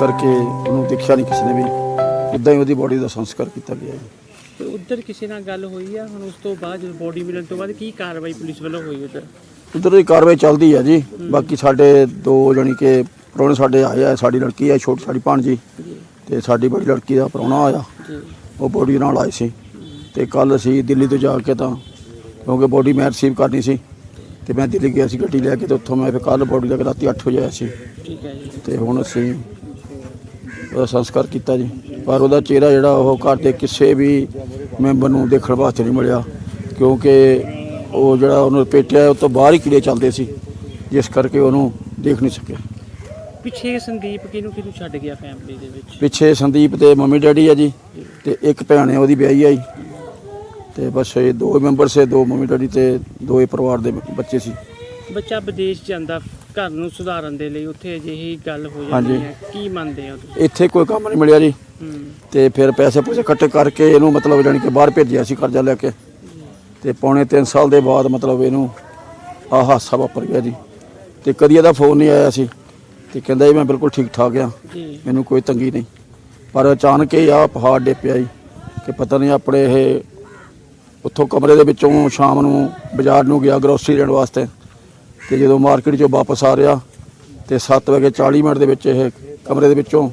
ਕਰਕੇ ਉਹਨੂੰ ਦੇਖਿਆ ਨਹੀਂ ਕਿਸੇ ਨੇ ਵੀ। ਉਦਾਂ ਹੀ ਉਹਦੀ ਬੋਡੀ ਦਾ ਸੰਸਕਾਰ ਕੀਤਾ ਗਿਆ ਜੀ। ਤੇ ਉੱਧਰ ਕਿਸੇ ਨਾਲ ਗੱਲ ਹੋਈ ਆ? ਹੁਣ ਉਸ ਤੋਂ ਬਾਅਦ ਜਦੋਂ ਬੋਡੀ ਮਿਲਣ ਤੋਂ ਬਾਅਦ ਕੀ ਕਾਰਵਾਈ ਪੁਲਿਸ ਵੱਲੋਂ ਹੋਈ ਉੱਧਰ? ਉਧਰ ਦੀ ਕਾਰਵਾਈ ਚੱਲਦੀ ਹੈ ਜੀ। ਬਾਕੀ ਸਾਡੇ ਦੋ ਜਾਣੀ ਕਿ ਪ੍ਰਾਹੁਣੇ ਸਾਡੇ ਆਏ ਆ ਸਾਡੀ ਲੜਕੀ ਆ ਛੋਟੀ ਸਾਡੀ ਭਾਣਜੀ। ਜੀ। ਤੇ ਸਾਡੀ ਬੜੀ ਲੜਕੀ ਦਾ ਪ੍ਰਾਹੁਣਾ ਆਇਆ। ਜੀ। ਉਹ ਬੋਡੀ ਨਾਲ ਆਏ ਸੀ। ਤੇ ਕੱਲ ਅਸੀਂ ਦਿੱਲੀ ਤੋਂ ਜਾ ਕੇ ਤਾਂ ਕਿਉਂਕਿ ਬੋਡੀ ਮੈਂ ਰਿਸੀਵ ਕਰਨੀ ਸੀ ਤੇ ਮੈਂ ਦਿੱਲੀ ਗਿਆ ਸੀ ਗੱਡੀ ਲੈ ਕੇ ਤੇ ਉੱਥੋਂ ਮੈਂ ਫਿਰ ਕੱਲ ਬੋਡੀ ਲੈ ਕੇ ਰਾਤੀ 8 ਵਜੇ ਆਇਆ ਸੀ। ਠੀਕ ਹੈ ਜੀ। ਤੇ ਹੁਣ ਅਸੀਂ ਸੰਸਕਾਰ ਕੀਤਾ ਜੀ। ਪਰ ਉਹਦਾ ਚਿਹਰਾ ਜਿਹੜਾ ਉਹ ਘਰ ਦੇ ਕਿਸੇ ਵੀ ਮੈਂਬਰ ਨੂੰ ਦੇਖਣ ਵਾਸਤੇ ਨਹੀਂ ਮਿਲਿਆ। ਕਿਉਂਕਿ ਉਹ ਜਿਹੜਾ ਉਹਨੂੰ ਲਪੇਟਿਆ ਉਹ ਤੋਂ ਬਾਹਰ ਹੀ ਕੀੜੇ ਚੱਲਦੇ ਸੀ ਜਿਸ ਕਰਕੇ ਉਹਨੂੰ ਦੇਖ ਨਹੀਂ ਸਕਿਆ। ਪਿੱਛੇ ਸੰਦੀਪ ਕਿਹਨੂੰ ਕਿਹਨੂੰ ਛੱਡ ਗਿਆ ਫੈਮਿਲੀ ਦੇ ਵਿੱਚ? ਪਿੱਛੇ ਸੰਦੀਪ ਦੇ ਮੰਮੀ ਡੈਡੀ ਆ ਜੀ ਤੇ ਇੱਕ ਭੈਣ ਹੈ ਉਹਦੀ ਵਿਆਹੀ ਆਈ ਤੇ ਬਸ ਇਹ ਦੋ ਮੈਂਬਰ ਸੇ ਦੋ ਮੰਮੀ ਡੈਡੀ ਤੇ ਦੋ ਹੀ ਪਰਿਵਾਰ ਦੇ ਬੱਚੇ ਸੀ। ਬੱਚਾ ਵਿਦੇਸ਼ ਜਾਂਦਾ ਘਰ ਨੂੰ ਸੁਧਾਰਨ ਦੇ ਲਈ ਉੱਥੇ ਅਜਿਹੀ ਗੱਲ ਹੋ ਹਾਂਜੀ। ਜਾਂਦੀ ਹੈ। ਕੀ ਮੰਨਦੇ ਹੋ ਤੁਸੀਂ? ਇੱਥੇ ਕੋਈ ਕੰਮ ਨਹੀਂ ਮਿਲਿਆ ਜੀ। ਹੂੰ। ਤੇ ਫਿਰ ਪੈਸੇ ਪੂਸੇ ਇਕੱਠੇ ਕਰਕੇ ਇਹਨੂੰ ਮਤਲਬ ਜਾਣੀ ਕਿ ਬਾਹਰ ਭੇਜਿਆ ਸੀ ਕਰਜ਼ਾ ਲੈ ਕੇ। ਤੇ ਪੌਣੇ 3 ਸਾਲ ਦੇ ਬਾਅਦ ਮਤਲਬ ਇਹਨੂੰ ਆਹ ਹਾਦਸਾ ਵਾਪਰ ਗਿਆ ਜੀ। ਤੇ ਕਦੀ ਇਹਦਾ ਫੋਨ ਨਹੀਂ ਆਇਆ ਸੀ। ਤੇ ਕਹਿੰਦਾ ਜੀ ਮੈਂ ਬਿਲਕੁਲ ਠੀਕ ਠਾਕ ਆ। ਜੀ। ਮੈਨੂੰ ਕੋਈ ਤੰਗੀ ਨਹੀਂ। ਪਰ ਅਚਾਨਕ ਹੀ ਆ ਪਹਾੜ ਡੇ ਪਿਆ ਜੀ। ਕਿ ਪਤਾ ਨਹੀਂ ਆਪਣੇ ਇਹ ਉੱਥੋਂ ਕਮਰੇ ਦੇ ਵਿੱਚੋਂ ਸ਼ਾਮ ਨੂੰ ਬਾਜ਼ਾਰ ਨੂੰ ਗਿਆ ਗਰੋਸਰੀ ਲੈਣ ਵਾਸਤੇ। ਤੇ ਜਦੋਂ ਮਾਰਕੀਟ 'ਚੋਂ ਵਾਪਸ ਆ ਰਿਹਾ ਤੇ 7 ਵਜੇ 40 ਮਿੰਟ ਦੇ ਵਿੱਚ ਇਹ ਕਮਰੇ ਦੇ ਵਿੱਚੋਂ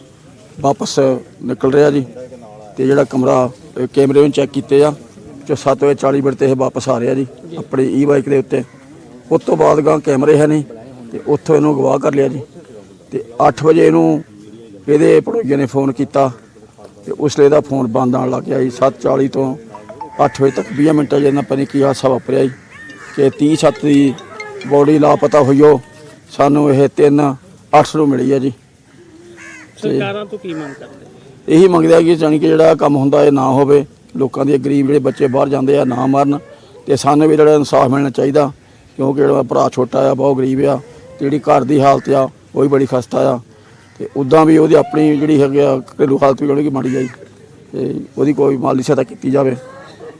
ਵਾਪਸ ਨਿਕਲ ਰਿਹਾ ਜੀ। ਤੇ ਜਿਹੜਾ ਕਮਰਾ ਕੈਮਰੇ ਵਿੱਚ ਚੈੱਕ ਕੀਤੇ ਆ, ਜੋ 7 ਵਜੇ 40 ਮਿੰਟ ਤੇ ਇਹ ਵਾਪਸ ਆ ਰਿਹਾ ਜੀ, ਆਪਣੀ ਈ ਬਾਈਕ ਦੇ ਉੱਤੇ। ਉਸ ਤੋਂ ਬਾਅਦ ਗਾਂ ਕੈਮਰੇ ਹੈ ਨਹੀਂ, ਤੇ ਉੱਥੋਂ ਇਹਨੂੰ ਗਵਾਹ ਕਰ ਲਿਆ ਜੀ। ਤੇ 8 ਵਜੇ ਇਹਨੂੰ ਇਹਦੇ ਪੜੋਈਏ ਨੇ ਫੋਨ ਕੀਤਾ, ਤੇ ਉਸ ਲਈ ਇਹਦਾ ਫੋਨ ਬੰਦ ਆਉਣ ਲੱਗ ਗਿਆ ਜੀ। 7:40 ਤੋਂ 8 ਵਜੇ ਤੱਕ 20 ਮਿੰਟਾਂ ਜਿਹਨਾਂ ਪਤਾ ਨਹੀਂ ਕੀ ਹਾਦਸਾ ਵਾਪਰਿਆ ਜੀ, ਕਿ 30 ਸੱਤ ਦੀ ਬੋਡੀ ਲਾਪਤਾ ਹੋਈ ਉਹ ਸਾਨੂੰ ਇਹ 3 8 ਨੂੰ ਮਿਲੀ ਆ ਜੀ। ਸਰਕਾਰਾਂ ਤੋਂ ਕੀ ਮੰਗ ਕਰਦੇ? ਇਹੀ ਮੰਗਦੇ ਆ ਕਿ ਜਾਣੀ ਕਿ ਜਿਹੜਾ ਕੰਮ ਹੁੰਦਾ ਇਹ ਨਾ ਹੋਵੇ ਲੋਕਾਂ ਦੇ ਗਰੀਬ ਜਿਹੜੇ ਬੱਚੇ ਬਾਹਰ ਜਾਂਦੇ ਆ ਨਾ ਮਰਨ ਤੇ ਸਾਨੂੰ ਵੀ ਜਿਹੜਾ ਇਨਸਾਫ ਮਿਲਣਾ ਚਾਹੀਦਾ ਕਿਉਂਕਿ ਜਿਹੜਾ ਭਰਾ ਛੋਟਾ ਆ ਬਹੁਤ ਗਰੀਬ ਆ ਤੇ ਜਿਹੜੀ ਘਰ ਦੀ ਹਾਲਤ ਆ ਉਹ ਵੀ ਬੜੀ ਖਸਤਾ ਆ। ਤੇ ਉਦਾਂ ਵੀ ਉਹਦੀ ਆਪਣੀ ਜਿਹੜੀ ਹੈਗੀ ਆ ਘਰੇਲੂ ਹਾਲਤ ਵੀ ਉਹਦੀ ਮਾੜੀ ਆਈ। ਤੇ ਉਹਦੀ ਕੋਈ ਮਾਲੀ ਸਹਾਇਤਾ ਕੀਤੀ ਜਾਵੇ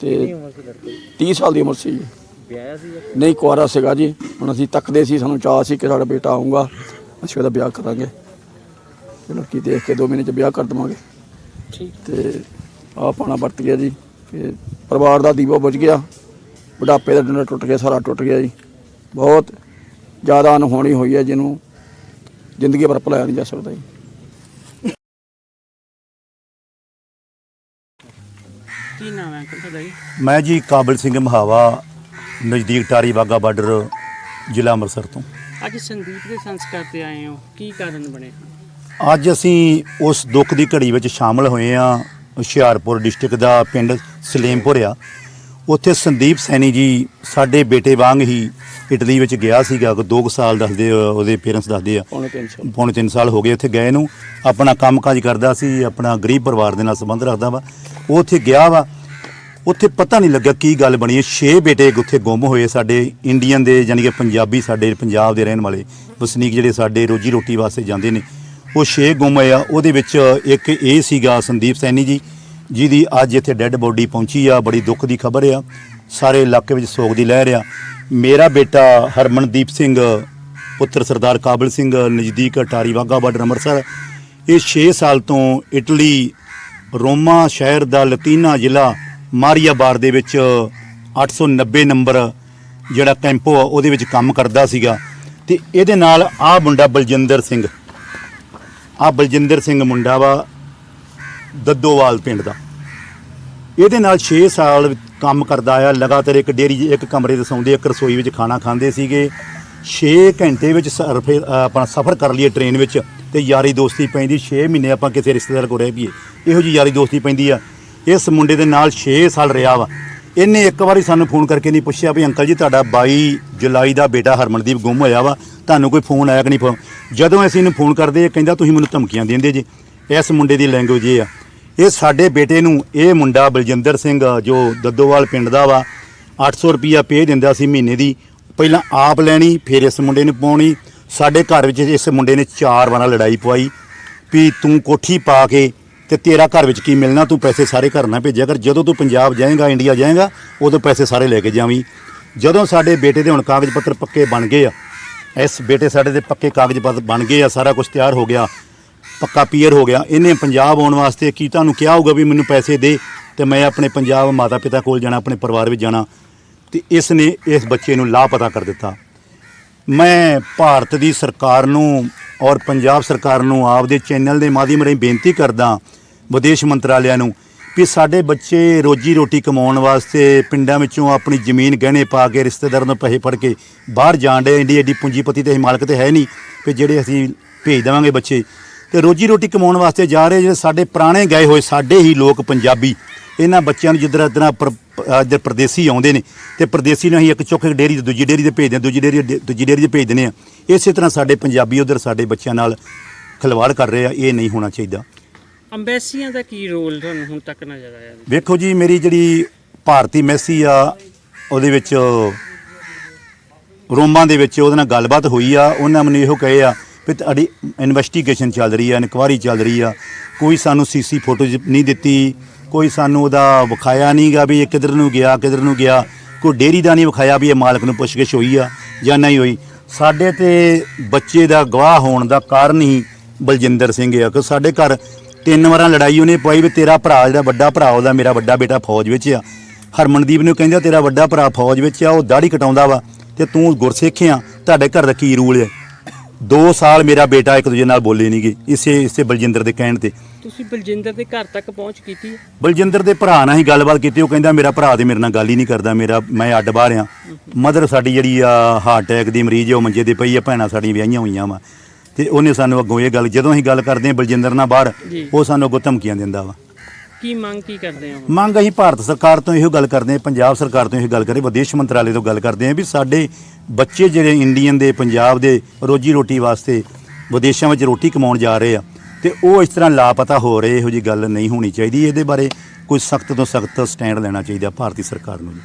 ਤੇ ਉਮਰ ਸੀ ਲੜਕੇ? 30 ਸਾਲ ਦੀ ਉਮਰ ਸੀ ਜੀ। ਵਿਆਹਿਆ ਸੀ ਨਹੀਂ ਕੁਆਰਾ ਸੀਗਾ ਜੀ। ਹੁਣ ਅਸੀਂ ਤੱਕਦੇ ਸੀ ਸਾਨੂੰ ਚਾਹ ਸੀ ਕਿ ਸਾਡਾ ਬੇਟਾ ਆਊਗਾ। ਅਸੀਂ ਉਹਦਾ ਵਿਆਹ ਕਰਾਂਗੇ। ਤੇ ਲੜਕੀ ਦੇਖ ਕੇ 2 ਮਹੀਨੇ ਚ ਵਿਆਹ ਕਰ ਦਵਾਂਗੇ। ਠੀਕ। ਤੇ ਆ ਪਾਣਾ ਵਰਤ ਗਿਆ ਜੀ। ਪਰਿਵਾਰ ਦਾ ਦੀਵਾ ਬੁਝ ਗਿਆ। ਬੁਢਾਪੇ ਦਾ ਡੰਡਾ ਟੁੱਟ ਗਿਆ ਸਾਰਾ ਟੁੱਟ ਗਿਆ ਜੀ। ਬਹੁਤ ਜ਼ਿਆਦਾ ਅਨਹੋਣੀ ਹੋਈ ਹੈ ਜਿਹਨੂੰ ਜ਼ਿੰਦਗੀ ਭਰ ਭੁਲਾਇਆ ਨਹੀਂ ਜਾ ਸਕਦਾ ਜੀ। ਕੀ ਨਾਮ ਹੈ ਅੰਕਲ ਤੁਹਾਡਾ ਜੀ? ਮੈਂ ਜੀ ਕਾਬਲ ਸਿੰਘ ਮਹਾਵਾ ਨਜ਼ਦੀਕ ਟਾਰੀ ਬਾਗਾ ਬਾਰਡਰ ਜ਼ਿਲ੍ਹਾ ਅੰਮ੍ਰਿਤਸਰ ਤੋਂ। ਅੱਜ ਸੰਦੀਪ ਦੇ ਸੰਸਕਾਰ ਤੇ ਆਏ ਹੋ ਕੀ ਕਾਰਨ ਬਣੇ? ਅੱਜ ਅਸੀਂ ਉਸ ਦੁੱਖ ਦੀ ਘੜੀ ਵਿੱਚ ਸ਼ਾਮਲ ਹੋਏ ਆ ਹੁਸ਼ਿਆਰਪੁਰ ਡਿਸਟ੍ਰਿਕਟ ਦਾ ਪਿੰਡ ਸਲੇਮਪੁਰ ਆ। ਉੱਥੇ ਸੰਦੀਪ ਸੈਣੀ ਜੀ ਸਾਡੇ ਬੇਟੇ ਵਾਂਗ ਹੀ ਇਟਲੀ ਵਿੱਚ ਗਿਆ ਸੀਗਾ। 2 ਸਾਲ ਦੱਸਦੇ ਉਹਦੇ ਪੇਰੈਂਟਸ ਦੱਸਦੇ ਆ। ਪੌਣੇ 3 ਸਾਲ। ਪੌਣੇ 3 ਸਾਲ ਹੋ ਗਏ ਉੱਥੇ ਗਏ ਨੂੰ। ਆਪਣਾ ਕੰਮਕਾਜ ਕਰਦਾ ਸੀ ਆਪਣਾ ਗਰੀਬ ਪਰਿਵਾਰ ਦੇ ਨਾਲ ਸੰਬੰਧ ਰੱਖਦਾ ਵਾ। ਉਹ ਉੱਥੇ ਗਿਆ ਵਾ। ਉੱਥੇ ਪਤਾ ਨਹੀਂ ਲੱਗਾ ਕੀ ਗੱਲ ਬਣੀ ਹੈ। ਛੇ ਬੇਟੇ ਉੱਥੇ ਗੁੰਮ ਹੋਏ ਸਾਡੇ ਇੰਡੀਅਨ ਦੇ ਯਾਨੀ ਕਿ ਪੰਜਾਬੀ ਸਾਡੇ, ਪੰਜਾਬ ਦੇ ਰਹਿਣ ਵਾਲੇ ਵਸਨੀਕ ਜਿਹੜੇ ਸਾਡੇ ਰੋਜੀ ਰੋਟੀ ਵਾਸਤੇ ਜਾਂਦੇ ਨੇ, ਉਹ ਛੇ ਗੁੰਮ ਹੋਏ ਆ। ਉਹਦੇ ਵਿੱਚ ਇੱਕ ਇਹ ਸੀਗਾ ਸੰਦੀਪ ਸੈਣੀ ਜੀ, ਜਿਹਦੀ ਅੱਜ ਇੱਥੇ ਡੈੱਡ ਬੋਡੀ ਪਹੁੰਚੀ ਆ। ਬੜੀ ਦੁੱਖ ਦੀ ਖਬਰ ਆ। ਸਾਰੇ ਇਲਾਕੇ ਵਿੱਚ ਸੋਗ ਦੀ ਲਹਿਰ ਆ। ਮੇਰਾ ਬੇਟਾ ਹਰਮਨਦੀਪ ਸਿੰਘ, ਪੁੱਤਰ ਸਰਦਾਰ ਕਾਬਲ ਸਿੰਘ, ਨਜ਼ਦੀਕ ਟਾਰੀ ਵਾਹਗਾ ਬਾਰਡਰ ਅੰਮ੍ਰਿਤਸਰ। ਇਹ 6 ਸਾਲ ਤੋਂ ਇਟਲੀ, ਰੋਮਾ ਸ਼ਹਿਰ ਦਾ ਲਤੀਨਾ ਜ਼ਿਲ੍ਹਾ ਮਾਰੀਆ ਬਾਰ ਦੇ ਵਿੱਚ 890 ਨੰਬਰ ਜਿਹੜਾ ਕੈਂਪੋ ਆ, ਉਹਦੇ ਵਿੱਚ ਕੰਮ ਕਰਦਾ ਸੀਗਾ। ਤੇ ਇਹਦੇ ਨਾਲ ਆਹ ਮੁੰਡਾ ਬਲਜਿੰਦਰ ਸਿੰਘ। ਆਹ ਬਲਜਿੰਦਰ ਸਿੰਘ ਮੁੰਡਾ ਵਾ ਦੱਦੋਵਾਲ ਪਿੰਡ ਦਾ। ਇਹਦੇ ਨਾਲ 6 ਸਾਲ ਕੰਮ ਕਰਦਾ ਆ, ਲਗਾਤਾਰ ਇੱਕ ਡੇਰੀ ਇੱਕ ਕਮਰੇ ਤੇ ਸੌਂਦੇ, ਇੱਕ ਰਸੋਈ ਵਿੱਚ ਖਾਣਾ ਖਾਂਦੇ ਸੀਗੇ। 6 ਘੰਟੇ ਵਿੱਚ ਸਰਫ ਆਪਣਾ ਸਫ਼ਰ ਕਰ ਲਈਏ ਟ੍ਰੇਨ ਵਿੱਚ ਤੇ ਯਾਰੀ ਦੋਸਤੀ ਪੈਂਦੀ 6 ਮਹੀਨੇ ਆਪਾਂ ਕਿਸੇ ਰਿਸ਼ਤੇਦਾਰ ਕੋਲ ਰਹਿ ਪਈਏ। ਇਹੋ ਜੀ ਯਾਰੀ ਦੋਸਤੀ ਪੈਂਦੀ ਆ। ਇਸ ਮੁੰਡੇ ਦੇ ਨਾਲ 6 ਸਾਲ ਰਿਹਾ ਵਾ। ਇਹਨੇ ਇੱਕ ਵਾਰੀ ਸਾਨੂੰ ਫੋਨ ਕਰਕੇ ਨਹੀਂ ਪੁੱਛਿਆ ਵੀ ਅੰਕਲ ਜੀ, ਤੁਹਾਡਾ 22 ਜੁਲਾਈ ਦਾ ਬੇਟਾ ਹਰਮਨਦੀਪ ਗੁੰਮ ਹੋਇਆ ਵਾ। ਤੁਹਾਨੂੰ ਕੋਈ ਫੋਨ ਆਇਆ ਕਿ ਨਹੀਂ ਫੋਨ? ਜਦੋਂ ਅਸੀਂ ਇਹਨੂੰ ਫੋਨ ਕਰਦੇ ਇਹ ਕਹਿੰਦਾ, ਤੁਸੀਂ ਮੈਨੂੰ ਧਮਕੀਆਂ ਦਿੰਦੇ ਜੀ। ਇਸ ਮੁੰਡੇ ਦੀ ਲੈਂਗੁਏਜ ਇਹ ਆ। ਇਹ ਸਾਡੇ ਬੇਟੇ ਨੂੰ, ਇਹ ਮੁੰਡਾ ਬਲਜਿੰਦਰ ਸਿੰਘ, ਜੋ ਦੱਦੋਵਾਲ ਪਿੰਡ ਦਾ ਵਾ 800 ਰੁਪਿਆ ਪੇ ਦਿੰਦਾ ਸੀ ਮਹੀਨੇ ਦੀ। ਪਹਿਲਾਂ ਆਪ ਲੈਣੀ, ਫਿਰ ਇਸ ਮੁੰਡੇ ਨੂੰ ਪਾਉਣੀ। ਸਾਡੇ ਘਰ ਵਿੱਚ ਇਸ ਮੁੰਡੇ ਨੇ ਚਾਰ ਵਾਰਾਂ ਲੜਾਈ ਪਵਾਈ। ਵੀ ਤੂੰ ਕੋਠੀ ਪਾ ਕੇ ਤੇ ਤੇਰਾ ਘਰ ਵਿੱਚ ਕੀ ਮਿਲਣਾ, ਤੂੰ ਪੈਸੇ ਸਾਰੇ ਘਰ ਨਾ ਭੇਜਿਆ ਕਰ। ਜਦੋਂ ਤੂੰ ਪੰਜਾਬ ਜਾਏਗਾ, ਇੰਡੀਆ ਜਾਏਗਾ, ਉਦੋਂ ਪੈਸੇ ਸਾਰੇ ਲੈ ਕੇ ਜਾਵੀਂ। ਜਦੋਂ ਸਾਡੇ ਬੇਟੇ ਦੇ ਹੁਣ ਕਾਗਜ਼ ਪੱਤਰ ਪੱਕੇ ਬਣ ਗਏ ਆ, ਇਸ ਬੇਟੇ ਸਾਡੇ ਦੇ ਪੱਕੇ ਕਾਗਜ਼ ਪੱਤਰ ਬਣ ਗਏ ਆ, ਸਾਰਾ ਕੁਝ ਤਿਆਰ ਹੋ ਗਿਆ, ਪੱਕਾ ਪੀਅਰ ਹੋ ਗਿਆ। ਇਹਨੇ ਪੰਜਾਬ ਆਉਣ ਵਾਸਤੇ ਕੀ ਤੁਹਾਨੂੰ ਕਿਹਾ ਹੋਊਗਾ ਵੀ ਮੈਨੂੰ ਪੈਸੇ ਦੇ ਤੇ ਮੈਂ ਆਪਣੇ ਪੰਜਾਬ ਮਾਤਾ ਪਿਤਾ ਕੋਲ ਜਾਣਾ, ਆਪਣੇ ਪਰਿਵਾਰ ਵਿੱਚ ਜਾਣਾ। ਤੇ ਇਸ ਨੇ ਇਸ ਬੱਚੇ ਨੂੰ ਲਾਪਤਾ ਕਰ ਦਿੱਤਾ। ਮੈਂ ਭਾਰਤ ਦੀ ਸਰਕਾਰ ਨੂੰ ਔਰ ਪੰਜਾਬ ਸਰਕਾਰ ਨੂੰ ਆਪਦੇ ਚੈਨਲ ਦੇ ਮਾਧਿਅਮ ਰਾਹੀਂ ਬੇਨਤੀ ਕਰਦਾ ਵਿਦੇਸ਼ ਮੰਤਰਾਲਿਆਂ ਨੂੰ ਵੀ ਸਾਡੇ ਬੱਚੇ ਰੋਜੀ ਰੋਟੀ ਕਮਾਉਣ ਵਾਸਤੇ ਪਿੰਡਾਂ ਵਿੱਚੋਂ ਆਪਣੀ ਜ਼ਮੀਨ ਗਹਿਣੇ ਪਾ ਕੇ ਰਿਸ਼ਤੇਦਾਰਾਂ ਤੋਂ ਪੈਸੇ ਫੜ ਕੇ ਬਾਹਰ ਜਾਣ ਡੇ ਇੰਡੀ ਐਡੀ ਪੂੰਜੀਪਤੀ ਤੇ ਅਸੀਂ ਮਾਲਕ ਤੇ ਹੈ ਨਹੀਂ ਕਿ ਜਿਹੜੇ ਅਸੀਂ ਭੇਜ ਦੇਵਾਂਗੇ ਬੱਚੇ। ਤੇ ਰੋਜੀ ਰੋਟੀ ਕਮਾਉਣ ਵਾਸਤੇ ਜਾ ਰਹੇ ਜਿਹੜੇ ਸਾਡੇ ਪੁਰਾਣੇ ਗਏ ਹੋਏ, ਸਾਡੇ ਹੀ ਲੋਕ ਪੰਜਾਬੀ, ਇਹਨਾਂ ਬੱਚਿਆਂ ਨੂੰ ਜਿੱਧਰ ਇਧਰ ਇੱਧਰ ਪ੍ਰਦੇਸੀ ਆਉਂਦੇ ਨੇ ਤੇ ਪ੍ਰਦੇਸ਼ੀ ਨੂੰ ਅਸੀਂ ਇੱਕ ਚੁੱਕ ਕੇ ਡੇਰੀ ਤੇ ਦੂਜੀ ਡੇਰੀ ਤੇ ਭੇਜਦੇ ਹਾਂ, ਦੂਜੀ ਡੇਰੀ ਦੂਜੀ ਡੇਰੀ ਤੇ ਭੇਜ ਦਿੰਦੇ ਆ ਇਸੇ ਤਰ੍ਹਾਂ ਸਾਡੇ ਪੰਜਾਬੀ ਉਧਰ ਸਾਡੇ ਬੱਚਿਆਂ ਨਾਲ ਖਿਲਵਾੜ ਕਰ ਰਹੇ ਆ ਇਹ ਨਹੀਂ ਹੋਣਾ ਚਾਹੀਦਾ। ਅੰਬੈਸੀਆਂ ਦਾ ਕੀ ਰੋਲ ਤੁਹਾਨੂੰ ਹੁਣ ਤੱਕ ਨਜ਼ਰ ਆਇਆ? ਵੇਖੋ ਜੀ ਮੇਰੀ ਜਿਹੜੀ ਭਾਰਤੀ ਮੈਸੀ ਆ ਉਹਦੇ ਵਿੱਚ ਰੋਮਾਂ ਦੇ ਵਿੱਚ ਉਹਦੇ ਨਾਲ ਗੱਲਬਾਤ ਹੋਈ ਆ ਉਹਨਾਂ ਮੈਨੂੰ ਇਹੋ ਕਹੇ ਆ ਵੀ ਤੁਹਾਡੀ ਇਨਵੈਸਟੀਗੇਸ਼ਨ ਚੱਲ ਰਹੀ ਆ ਇਨਕੁਆਰੀ ਚੱਲ ਰਹੀ ਆ। ਕੋਈ ਸਾਨੂੰ ਸੀਸੀ ਫੋਟੋਜ਼ ਨਹੀਂ ਦਿੱਤੀ ਕੋਈ ਸਾਨੂੰ ਉਹਦਾ ਵਿਖਾਇਆ ਨਹੀਂਗਾ ਵੀ ਇਹ ਕਿੱਧਰ ਨੂੰ ਗਿਆ ਕਿੱਧਰ ਨੂੰ ਗਿਆ। ਕੋਈ ਡੇਰੀ ਦਾ ਨਹੀਂ ਵਿਖਾਇਆ ਵੀ ਇਹ ਮਾਲਕ ਨੂੰ ਪੁੱਛਗਿੱਛ ਹੋਈ ਆ ਜਾਂ ਨਹੀਂ ਹੋਈ। ਸਾਡੇ ਤੇ ਬੱਚੇ ਦਾ ਗਵਾਹ ਹੋਣ ਦਾ ਕਾਰਨ ਹੀ ਬਲਜਿੰਦਰ ਸਿੰਘ ਆ ਕਿ ਸਾਡੇ ਘਰ ਤਿੰਨ ਵਾਰਾਂ ਲੜਾਈ ਉਹਨੇ ਪਾਈ ਵੀ ਤੇਰਾ ਭਰਾ ਜਿਹੜਾ ਵੱਡਾ ਭਰਾ, ਉਹਦਾ ਮੇਰਾ ਵੱਡਾ ਬੇਟਾ ਫੌਜ ਵਿੱਚ ਆ। ਹਰਮਨਦੀਪ ਨੂੰ ਕਹਿੰਦਾ ਤੇਰਾ ਵੱਡਾ ਭਰਾ ਫੌਜ ਵਿੱਚ ਆ, ਉਹ ਦਾੜੀ ਕਟਾਉਂਦਾ ਵਾ ਤੇ ਤੂੰ ਗੁਰਸਿੱਖ ਆ, ਤੁਹਾਡੇ ਘਰ ਦਾ ਕੀ ਰੂਲ ਹੈ 2 ਸਾਲ ਮੇਰਾ ਬੇਟਾ ਇੱਕ ਦੂਜੇ ਨਾਲ ਬੋਲੇ ਨਹੀਂ ਨਹੀਂਗੇ ਇਸੇ ਇਸੇ ਬਲਜਿੰਦਰ ਦੇ ਕਹਿਣ ਤੇ। ਤੁਸੀਂ ਬਲਜਿੰਦਰ ਦੇ ਘਰ ਤੱਕ ਪਹੁੰਚ ਕੀਤੀ ਹੈ? ਬਲਜਿੰਦਰ ਦੇ ਭਰਾ ਨਾਲ ਹੀ ਗੱਲਬਾਤ ਕੀਤੀ ਉਹ ਕਹਿੰਦਾ ਮੇਰਾ ਭਰਾ ਤੇ ਮੇਰੇ ਨਾਲ ਗੱਲ ਹੀ ਨਹੀਂ ਕਰਦਾ ਮੇਰਾ ਮੈਂ ਅੱਡ ਬਾਹਰ ਆ ਮਦਰ ਸਾਡੀ ਜਿਹੜੀ ਆ ਹਾਰਟ ਅਟੈਕ ਦੀ ਮਰੀਜ਼ ਆ, ਉਹ ਮੰਜੇ ਤੇ ਪਈ ਆ ਭੈਣਾਂ ਸਾਡੀਆਂ ਵਿਆਹੀਆਂ ਹੋਈਆਂ ਵਾ ਤੇ ਉਹਨੇ ਸਾਨੂੰ ਅੱਗੋਂ ਇਹ ਗੱਲ ਜਦੋਂ ਅਸੀਂ ਗੱਲ ਕਰਦੇ ਆ ਬਲਜਿੰਦਰ ਨਾਲ ਬਾਹਰ। ਉਹ ਸਾਨੂੰ ਅੱਗੋਂ ਧਮਕੀਆਂ ਦਿੰਦਾ ਵਾ ਕੀ ਮੰਗ ਕੀ ਕਰਦੇ ਹੋ ਮੰਗ ਅਸੀਂ ਭਾਰਤ ਸਰਕਾਰ ਤੋਂ ਇਹੋ ਗੱਲ ਕਰਦੇ ਹਾਂ ਪੰਜਾਬ ਸਰਕਾਰ ਤੋਂ ਇਹੋ ਗੱਲ ਕਰੇ ਵਿਦੇਸ਼ ਮੰਤਰਾਲੇ ਤੋਂ ਗੱਲ ਕਰਦੇ ਹਾਂ ਵੀ ਸਾਡੇ ਬੱਚੇ ਜਿਹੜੇ ਇੰਡੀਅਨ ਦੇ ਪੰਜਾਬ ਦੇ ਰੋਜੀ ਰੋਟੀ ਵਾਸਤੇ ਵਿਦੇਸ਼ਾਂ ਵਿੱਚ ਰੋਟੀ ਕਮਾਉਣ ਜਾ ਰਹੇ ਆ ਤੇ ਉਹ ਇਸ ਤਰ੍ਹਾਂ ਲਾਪਤਾ ਹੋ ਰਹੇ, ਇਹੋ ਜੀ ਗੱਲ ਨਹੀਂ ਹੋਣੀ ਚਾਹੀਦੀ। ਇਹਦੇ ਬਾਰੇ ਕੋਈ ਸਖਤ ਤੋਂ ਸਖਤ ਸਟੈਂਡ ਲੈਣਾ ਚਾਹੀਦਾ ਭਾਰਤੀ ਸਰਕਾਰ ਨੂੰ ਜੀ।